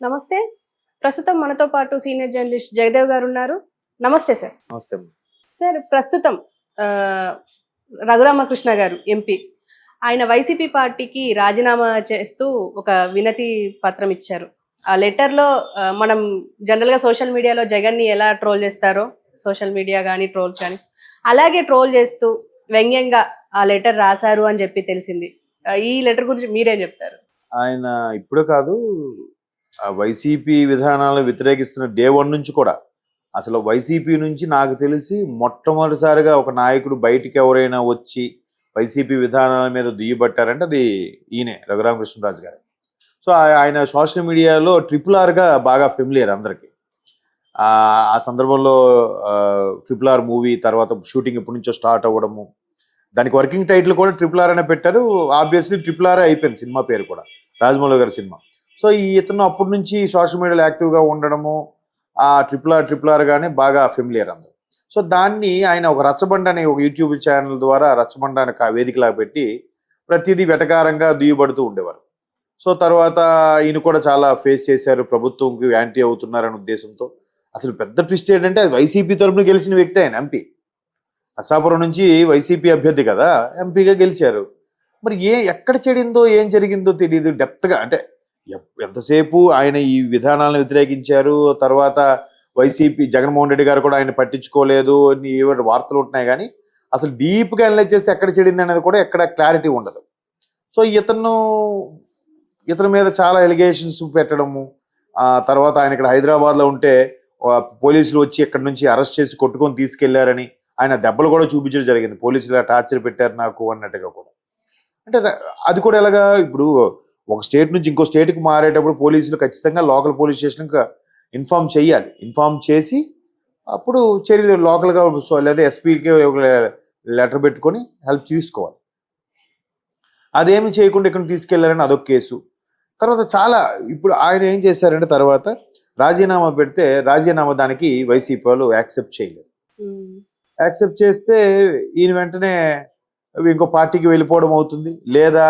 నమస్తే. ప్రస్తుతం మనతో పాటు సీనియర్ జర్నలిస్ట్ జయదేవ్ గారు ఉన్నారు. నమస్తే సార్. నమస్తే. సార్ ప్రస్తుతం రఘురామకృష్ణ గారు ఎంపీ ఆయన వైసీపీ పార్టీకి రాజీనామా చేస్తూ ఒక వినతి పత్రం ఇచ్చారు. ఆ లెటర్లో మనం జనరల్గా సోషల్ మీడియాలో జగన్ని ఎలా ట్రోల్ చేస్తారో సోషల్ మీడియా కానీ ట్రోల్స్ కానీ అలాగే ట్రోల్ చేస్తూ వ్యంగ్యంగా ఆ లెటర్ రాశారు అని చెప్పి తెలిసింది. ఈ లెటర్ గురించి మీరేం చెప్తారు? ఆయన ఇప్పుడు కాదు వైసీపీ విధానాలను వ్యతిరేకిస్తున్న డే వన్ నుంచి కూడా అసలు వైసీపీ నుంచి నాకు తెలిసి మొట్టమొదటిసారిగా ఒక నాయకుడు బయటికి ఎవరైనా వచ్చి వైసీపీ విధానాల మీద దుయ్యబట్టారంటే అది ఈయనే రఘురామకృష్ణరాజు గారు. సో ఆయన సోషల్ మీడియాలో ట్రిపుల్ ఆర్గా బాగా ఫెమిలియర్ అందరికీ. ఆ ఆ సందర్భంలో ట్రిపుల్ ఆర్ మూవీ తర్వాత షూటింగ్ ఎప్పటి నుంచో స్టార్ట్ అవ్వడము. దానికి వర్కింగ్ టైటిల్ కూడా ట్రిపుల్ ఆర్ అనే పెట్టారు. ఆబ్వియస్లీ ట్రిపుల్ ఆర్ అయిపోయింది సినిమా పేరు కూడా. రాజమౌళి గారి సినిమా. సో ఈ ఇతను అప్పటి నుంచి సోషల్ మీడియాలో యాక్టివ్గా ఉండడము ఆ ట్రిపుల్ ఆర్ ట్రిపుల్ ఆర్గానే బాగా ఫెమిలియర్ అందరు. సో దాన్ని ఆయన ఒక రచ్చబండ అనే ఒక యూట్యూబ్ ఛానల్ ద్వారా రచ్చబండ అనే వేదికలా పెట్టి ప్రతిదీ వెటకారంగా దుయ్యబడుతూ ఉండేవారు. సో తర్వాత ఈయన కూడా చాలా ఫేస్ చేశారు ప్రభుత్వంకి యాంటీ అవుతున్నారనే ఉద్దేశంతో. అసలు పెద్ద ట్విస్ట్ ఏంటంటే అది వైసీపీ తరపున గెలిచిన వ్యక్తి ఆయన ఎంపీ అసాపురం నుంచి వైసీపీ అభ్యర్థి కదా ఎంపీగా గెలిచారు. మరి ఏ ఎక్కడ చెడిందో ఏం జరిగిందో తెలియదు డెప్త్గా అంటే ఎంతసేపు ఆయన ఈ విధానాలను వ్యతిరేకించారు తర్వాత వైసీపీ జగన్మోహన్ రెడ్డి గారు కూడా ఆయన పట్టించుకోలేదు అని వార్తలు ఉంటున్నాయి కానీ అసలు డీప్గా అనలైజ్ చేస్తే ఎక్కడ చెడింది అనేది కూడా ఎక్కడ క్లారిటీ ఉండదు. సో ఇతను ఇతని మీద చాలా ఎలిగేషన్స్ పెట్టడము ఆ తర్వాత ఆయన ఇక్కడ హైదరాబాద్లో ఉంటే పోలీసులు వచ్చి ఇక్కడ నుంచి అరెస్ట్ చేసి కొట్టుకొని తీసుకెళ్ళారని ఆయన దెబ్బలు కూడా చూపించడం జరిగింది. పోలీసులు టార్చర్ పెట్టారు నాకు అన్నట్టుగా కూడా. అంటే అది కూడా ఎలాగా ఇప్పుడు ఒక స్టేట్ నుంచి ఇంకో స్టేట్కి మారేటప్పుడు పోలీసులు ఖచ్చితంగా లోకల్ పోలీస్ స్టేషన్కి ఇన్ఫామ్ చేయాలి. ఇన్ఫామ్ చేసి అప్పుడు చర్యలు లోకల్గా లేదా ఎస్పీకి లెటర్ పెట్టుకొని హెల్ప్ తీసుకోవాలి. అదేమి చేయకుండా ఇక్కడ తీసుకెళ్ళారని అదొక కేసు. తర్వాత చాలా ఇప్పుడు ఆయన ఏం చేశారంటే తర్వాత రాజీనామా పెడితే రాజీనామా దానికి వైసీపీ వాళ్ళు యాక్సెప్ట్ చేయలేదు. యాక్సెప్ట్ చేస్తే ఈయన వెంటనే ఇంకో పార్టీకి వెళ్ళిపోవడం అవుతుంది. లేదా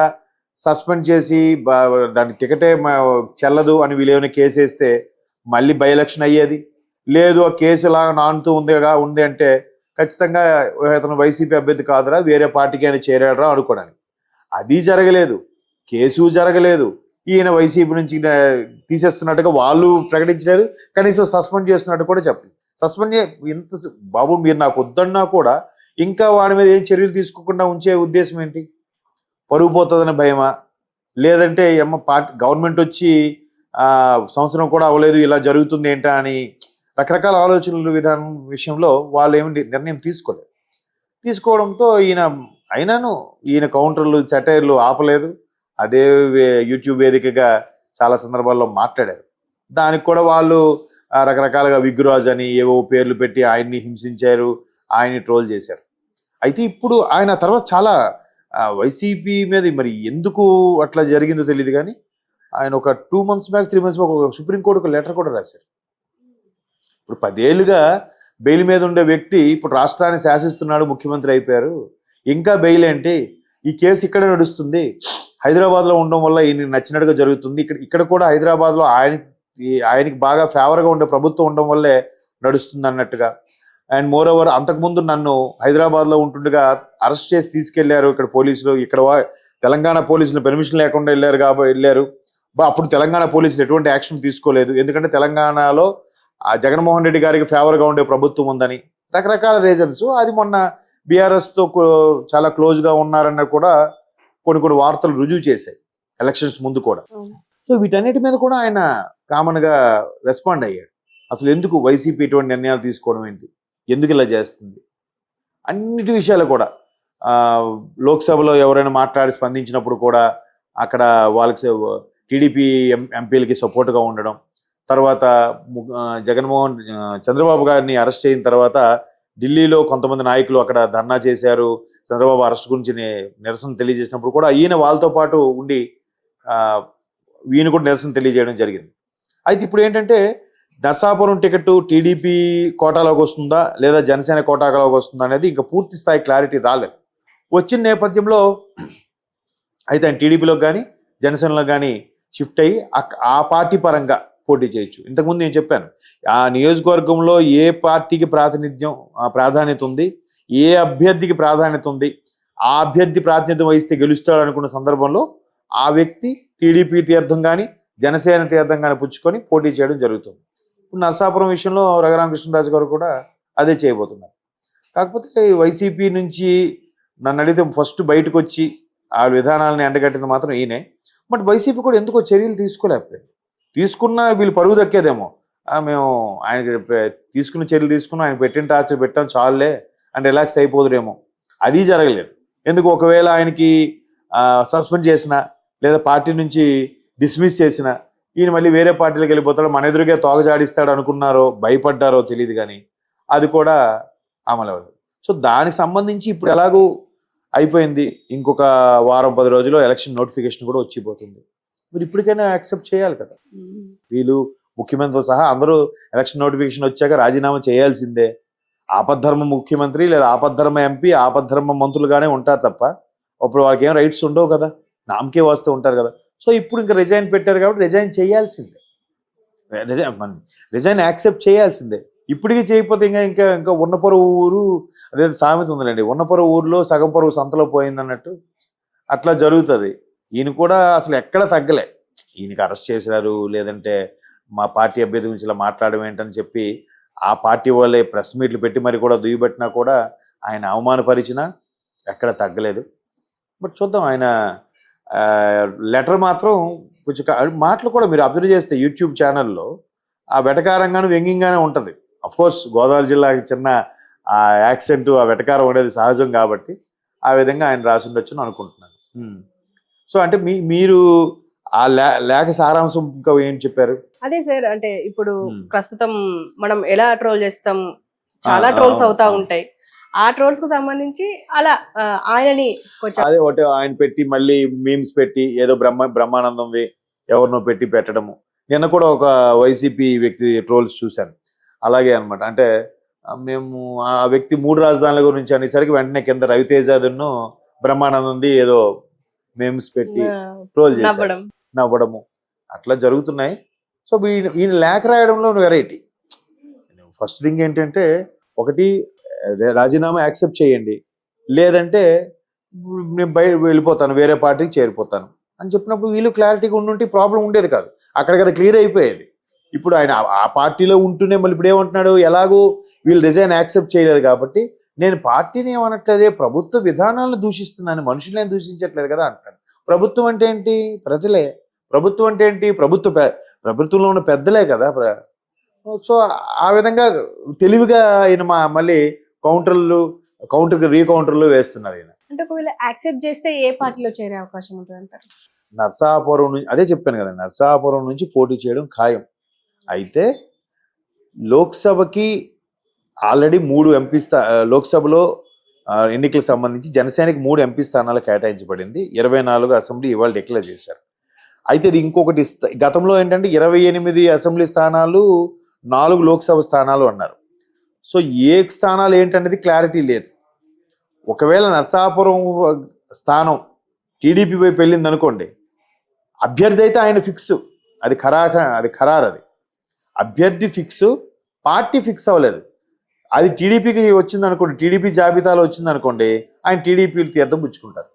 సస్పెండ్ చేసి బా- టికెటే చెల్లదు అని వీళ్ళేమైనా కేసు వేస్తే మళ్ళీ బై ఎలక్షన్ అయ్యేది? లేదు ఆ కేసు ఇలా నానుతూ ఉందిగా ఉంది అంటే ఖచ్చితంగా ఇతను వైసీపీ అభ్యర్థి కాదురా వేరే పార్టీకి అయినా చేరాడరా అనుకోవడానికి. అది జరగలేదు. కేసు జరగలేదు. ఈయన వైసీపీ నుంచి తీసేస్తున్నట్టుగా వాళ్ళు ప్రకటించలేదు. కనీసం సస్పెండ్ చేస్తున్నట్టు కూడా చెప్పలేదు. సస్పెండ్ చే ఇంత బాబు మీరు నాకు వద్దన్నా కూడా ఇంకా వాడి మీద ఏం చర్యలు తీసుకోకుండా ఉంచే ఉద్దేశం ఏంటి? పరుగు పోతుందని భయమా? లేదంటే ఏమో పార్టీ గవర్నమెంట్ వచ్చి సంవత్సరం కూడా అవ్వలేదు ఇలా జరుగుతుంది ఏంటా? అని రకరకాల ఆలోచనల విధానం విషయంలో వాళ్ళు ఏమి నిర్ణయం తీసుకోలేదు. తీసుకోవడంతో ఈయన అయినాను ఈయన కౌంటర్లు సెటైర్లు ఆపలేదు. అదే వే- యూట్యూబ్ వేదికగా చాలా సందర్భాల్లో మాట్లాడారు. దానికి కూడా వాళ్ళు రకరకాలుగా విగ్రాజ్ అని ఏవో పేర్లు పెట్టి ఆయన్ని హింసించారు ఆయన్ని ట్రోల్ చేశారు. అయితే ఇప్పుడు ఆయన తర్వాత చాలా వైసీపీ మీద మరి ఎందుకు అట్లా జరిగిందో తెలియదు కానీ ఆయన ఒక two months back three months back ఒక సుప్రీంకోర్టు ఒక లెటర్ కూడా రాశారు. ఇప్పుడు పదేళ్ళుగా బెయిల్ మీద ఉండే వ్యక్తి ఇప్పుడు రాష్ట్రాన్ని శాసిస్తున్నాడు ముఖ్యమంత్రి అయిపోయారు. ఇంకా బెయిల్ ఏంటి? ఈ కేసు ఇక్కడే నడుస్తుంది. హైదరాబాద్లో ఉండడం వల్ల ఈయన నచ్చినట్టుగా జరుగుతుంది. ఇక్కడ ఇక్కడ కూడా హైదరాబాద్లో ఆయన ఆయనకి బాగా ఫేవర్గా ఉండే ప్రభుత్వం ఉండడం వల్లే నడుస్తుంది అన్నట్టుగా. అండ్ మోర్ ఓవర్ అంతకుముందు నన్ను హైదరాబాద్లో ఉంటుండగా అరెస్ట్ చేసి తీసుకెళ్ళారు ఇక్కడ పోలీసులు. ఇక్కడ తెలంగాణ పోలీసులు పర్మిషన్ లేకుండా వెళ్ళారు కాబట్టి వెళ్ళారు. అప్పుడు తెలంగాణ పోలీసులు ఎటువంటి యాక్షన్ తీసుకోలేదు. ఎందుకంటే తెలంగాణలో ఆ జగన్మోహన్ రెడ్డి గారికి ఫేవర్గా ఉండే ప్రభుత్వం ఉందని రకరకాల రీజన్స్ అది మొన్న బీఆర్ఎస్తో చాలా క్లోజ్గా ఉన్నారన్న కూడా కొన్ని కొన్ని వార్తలు రుజువు చేశాయి. ఎలక్షన్స్ ముందు కూడా. సో వీటన్నిటి మీద కూడా ఆయన కామన్గా రెస్పాండ్ అయ్యాడు. అసలు ఎందుకు వైసీపీ ఇటువంటి నిర్ణయాలు తీసుకోవడం ఏంటి? ఎందుకు ఇలా చేస్తుంది? అన్నిటి విషయాలు కూడా. లోక్సభలో ఎవరైనా మాట్లాడి స్పందించినప్పుడు కూడా అక్కడ వాళ్ళకి టీడీపీ ఎం ఎంపీలకి సపోర్ట్గా ఉండడం. తర్వాత ము- జగన్మోహన్ చంద్రబాబు గారిని అరెస్ట్ అయిన తర్వాత ఢిల్లీలో కొంతమంది నాయకులు అక్కడ ధర్నా చేశారు. చంద్రబాబు అరెస్ట్ గురించి నిరసన తెలియజేసినప్పుడు కూడా ఈయన వాళ్ళతో పాటు ఉండి ఈయన కూడా నిరసన తెలియజేయడం జరిగింది. అయితే ఇప్పుడు ఏంటంటే నర్సాపురం టికెట్ టీడీపీ కోటాలోకి వస్తుందా లేదా జనసేన కోటాలోకి వస్తుందా అనేది ఇంకా పూర్తి స్థాయి క్లారిటీ రాలేదు. వచ్చిన నేపథ్యంలో అయితే ఆయన టీడీపీలోకి కానీ జనసేనలో కానీ షిఫ్ట్ అయ్యి ఆ పార్టీ పరంగా పోటీ చేయొచ్చు. ఇంతకుముందు నేను చెప్పాను ఆ నియోజకవర్గంలో ఏ పార్టీకి ప్రాతినిధ్యం ఆ ప్రాధాన్యత ఉంది ఏ అభ్యర్థికి ప్రాధాన్యత ఉంది ఆ అభ్యర్థి ప్రాతినిధ్యం వహిస్తే గెలుస్తాడు అనుకున్న సందర్భంలో ఆ వ్యక్తి టీడీపీ తీర్థం కానీ జనసేన తీర్థం కానీ పుచ్చుకొని పోటీ చేయడం జరుగుతుంది. ఇప్పుడు నరసాపురం విషయంలో రఘురామకృష్ణరాజు గారు కూడా అదే చేయబోతున్నారు. కాకపోతే వైసీపీ నుంచి నన్ను అడిగితే ఫస్ట్ బయటకు వచ్చి ఆ విధానాలని ఎండగట్టింది మాత్రం ఈయనే. బట్ వైసీపీ కూడా ఎందుకో చర్యలు తీసుకోలేకపోయింది. తీసుకున్నా వీళ్ళు పరుగు దక్కేదేమో. మేము ఆయన తీసుకున్న చర్యలు తీసుకున్నాం ఆయన పెట్టిన టార్చర్ పెట్టాం చాలులే అని రిలాక్స్ అయిపోదురేమో. అది జరగలేదు. ఎందుకు ఒకవేళ ఆయనకి సస్పెండ్ చేసిన లేదా పార్టీ నుంచి డిస్మిస్ చేసిన ఈయన మళ్ళీ వేరే పార్టీలకు వెళ్ళిపోతాడు మన ఎదురుగా తోగజాడిస్తాడు అనుకున్నారో భయపడ్డారో తెలియదు కానీ అది కూడా అమలు సో దానికి సంబంధించి ఇప్పుడు ఎలాగూ అయిపోయింది. ఇంకొక వారం పది రోజుల్లో ఎలక్షన్ నోటిఫికేషన్ కూడా వచ్చిపోతుంది. మీరు ఇప్పటికైనా యాక్సెప్ట్ చేయాలి కదా. వీళ్ళు ముఖ్యమంత్రితో సహా అందరూ ఎలక్షన్ నోటిఫికేషన్ వచ్చాక రాజీనామా చేయాల్సిందే. ఆపద్ధర్మ ముఖ్యమంత్రి లేదా ఆపద్ధర్మ ఎంపీ ఆపద్ధర్మ మంత్రులుగానే ఉంటారు తప్ప అప్పుడు వాళ్ళకి ఏం రైట్స్ ఉండవు కదా. నామకే వస్తూ ఉంటారు కదా. సో ఇప్పుడు ఇంకా రిజైన్ పెట్టారు కాబట్టి రిజైన్ చేయాల్సిందే. రిజైన్ రిజైన్ యాక్సెప్ట్ చేయాల్సిందే. ఇప్పటికీ చేయకపోతే ఇంకా ఇంకా ఇంకా ఉన్నపొర ఊరు అదే సామెత ఉందండి ఉన్నపొర ఊరిలో సగం పరువు సంతలో పోయింది అన్నట్టు అట్లా జరుగుతుంది. ఈయన కూడా అసలు ఎక్కడ తగ్గలే. ఈయనకి అరెస్ట్ చేశారు లేదంటే మా పార్టీ అభ్యర్థి గురించి ఇలా మాట్లాడడం ఏంటని చెప్పి ఆ పార్టీ వాళ్ళే ప్రెస్ మీట్లు పెట్టి మరి కూడా దుయ్యబెట్టినా కూడా ఆయన అవమానపరిచినా ఎక్కడ తగ్గలేదు. బట్ చూద్దాం ఆయన లెటర్ మాత్రం కొంచెం మాటలు కూడా మీరు అబ్జర్వ్ చేస్తే యూట్యూబ్ ఛానల్లో ఆ వెటకారంగాను వ్యంగ్యంగానే ఉంటుంది. కోర్స్ గోదావరి జిల్లాకి చిన్న ఆ యాక్సెంట్ ఆ వెటకారం అనేది సహజం కాబట్టి ఆ విధంగా ఆయన రాసి ఉండొచ్చు అని అనుకుంటున్నాను సో అంటే మీ మీరు ఆ లేఖ సారాంశం ఇంకా ఏం చెప్పారు? అదే సార్ అంటే ఇప్పుడు Hmm. ప్రస్తుతం మనం ఎలా ట్రోల్ చేస్తాం చాలా ట్రోల్స్ అవుతా. ఉంటాయి. ఆ ట్రోల్స్కు సంబంధించి అలా ఆయనని కొంచెం అదే ఒకటి ఆయన పెట్టి మళ్ళీ మీమ్స్ పెట్టి ఏదో బ్రహ్మ బ్రహ్మానందంవి ఎవరినో పెట్టి పెట్టడము. నిన్న కూడా ఒక వైసీపీ వ్యక్తి ట్రోల్స్ చూశాను. అలాగే అన్నమాట. అంటే మేము ఆ వ్యక్తి మూడు రాజధానుల గురించి అనేసరికి వెంటనే కింద రవితేజాదును బ్రహ్మానందంది ఏదో మేమ్స్ పెట్టి ట్రోల్ నవ్వడం. నవ్వడము. అట్లా జరుగుతున్నాయి. సో ఈయన లేఖ రాయడంలో వెరైటీ. ఫస్ట్ థింగ్ ఏంటంటే ఒకటి రాజీనామా యాక్సెప్ట్ చేయండి. లేదంటే నేను బయట వెళ్ళిపోతాను వేరే పార్టీకి చేరిపోతాను అని చెప్పినప్పుడు వీళ్ళు క్లారిటీగా ఉండుంటే ప్రాబ్లం ఉండేది కాదు. అక్కడ కదా క్లియర్ అయిపోయేది. ఇప్పుడు ఆయన ఆ- పార్టీలో ఉంటూనే మళ్ళీ ఇప్పుడు ఏమంటున్నాడు? ఎలాగో వీళ్ళు రిజైన్ యాక్సెప్ట్ చేయలేదు కాబట్టి నేను పార్టీని ఏమనట్లేదే ప్రభుత్వ విధానాలను దూషిస్తున్నాను మనుషులే దూషించట్లేదు కదా అంటాడు ప్రభుత్వం అంటే ఏంటి? ప్రజలే. ప్రభుత్వం అంటే ఏంటి? ప్రభుత్వ ప్రభుత్వంలో ఉన్న పెద్దలే కదా ప్ర- సో ఆ విధంగా తెలివిగా ఆయన మా మళ్ళీ కౌంటర్లు కౌంటర్ రీకౌంటర్లు వేస్తున్నారు ఈయన. అంటే ఒకవేళ యాక్సెప్ట్ చేస్తే ఏ పార్టీలో చేరే అవకాశం ఉంటుంది అంటారు? నర్సాపురం నుంచి అదే చెప్పాను కదా నర్సాపురం నుంచి పోటీ చేయడం ఖాయం. అయితే లోక్సభకి ఆల్రెడీ మూడు ఎంపీ స్థా లోక్సభలో ఎన్నికలకు సంబంధించి జనసేనకి మూడు ఎంపీ స్థానాలు కేటాయించబడింది. ఇరవై నాలుగు అసెంబ్లీ ఇవాళ డిక్లేర్ చేశారు. అయితే ఇది ఇంకొకటి గతంలో ఏంటంటే ఇరవై ఎనిమిది అసెంబ్లీ స్థానాలు నాలుగు లోక్సభ స్థానాలు అన్నారు. సో ఏ స్థానాలు ఏంటనేది క్లారిటీ లేదు. ఒకవేళ నర్సాపురం స్థానం టీడీపీ వైపు వెళ్ళింది అనుకోండి అభ్యర్థి అయితే ఆయన ఫిక్స్ అది ఖరా అది ఖరారు అది. అభ్యర్థి ఫిక్స్ పార్టీ ఫిక్స్ అవ్వలేదు. అది టీడీపీకి వచ్చింది అనుకోండి టీడీపీ జాబితాలో వచ్చింది అనుకోండి ఆయన టీడీపీలు తీర్థం పుచ్చుకుంటారు.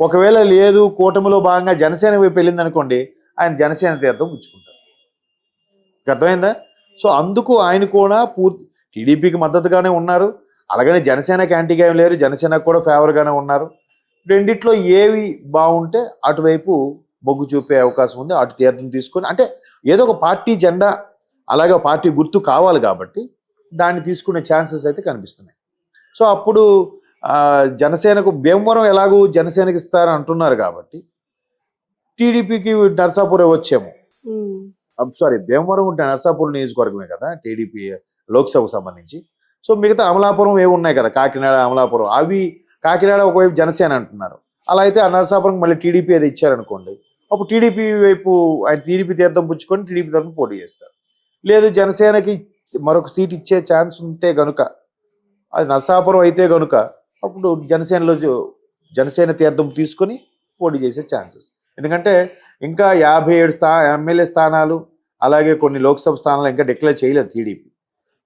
ఒకవేళ లేదు కూటమిలో భాగంగా జనసేన వైపు వెళ్ళింది అనుకోండి ఆయన జనసేన తీర్థం పుచ్చుకుంటారు. అర్థమైందా? సో అందుకు ఆయన కూడా పూర్తి టీడీపీకి మద్దతుగానే ఉన్నారు. అలాగని జనసేనకి యాంటీగా ఏం లేరు. జనసేనకు కూడా ఫేవర్గానే ఉన్నారు. రెండిట్లో ఏవి బాగుంటే అటువైపు మొగ్గు చూపే అవకాశం ఉంది. అటు తీర్థం తీసుకొని అంటే ఏదో ఒక పార్టీ జెండా అలాగే పార్టీ గుర్తు కావాలి కాబట్టి దాన్ని తీసుకునే ఛాన్సెస్ అయితే కనిపిస్తున్నాయి. సో అప్పుడు జనసేనకు భీమవరం ఎలాగూ జనసేనకి ఇస్తారని అంటున్నారు కాబట్టి టీడీపీకి నర్సాపురం వచ్చేమో. సారీ భీమవరం ఉంటే నర్సాపూర్ నియోజకవర్గమే కదా టీడీపీ లోక్సభకు సంబంధించి. సో మిగతా అమలాపురం ఏవి ఉన్నాయి కదా కాకినాడ అమలాపురం. అవి కాకినాడ ఒకవైపు జనసేన అంటున్నారు. అలా అయితే ఆ నరసాపురం మళ్ళీ టీడీపీ అది ఇచ్చారనుకోండి అప్పుడు టీడీపీ వైపు ఆయన టీడీపీ తీర్థం పుచ్చుకొని టీడీపీ తరఫున పోటీ చేస్తారు. లేదు జనసేనకి మరొక సీట్ ఇచ్చే ఛాన్స్ ఉంటే గనుక అది నరసాపురం అయితే గనుక అప్పుడు జనసేనలో జనసేన తీర్థం తీసుకొని పోటీ చేసే ఛాన్సెస్. ఎందుకంటే ఇంకా యాభై ఏడు స్థా ఎమ్మెల్యే స్థానాలు అలాగే కొన్ని లోక్సభ స్థానాలు ఇంకా డిక్లేర్ చేయలేదు టీడీపీ.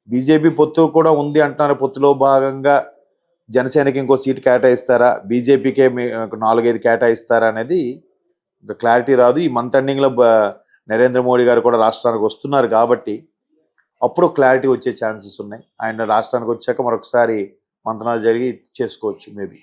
బీజేపీ పొత్తు కూడా ఉంది అంటున్నారు పొత్తులో భాగంగా. జనసేనకి ఇంకో సీట్ కేటాయిస్తారా? బీజేపీకే నాలుగైదు కేటాయిస్తారా అనేది ఇంకా క్లారిటీ రాదు. ఈ మంత్ ఎండింగ్లో నరేంద్ర మోడీ గారు కూడా రాష్ట్రానికి వస్తున్నారు కాబట్టి అప్పుడు క్లారిటీ వచ్చే ఛాన్సెస్ ఉన్నాయి. ఆయన రాష్ట్రానికి వచ్చాక మరొకసారి మంతనాలు జరిగి చేసుకోవచ్చు మేబీ.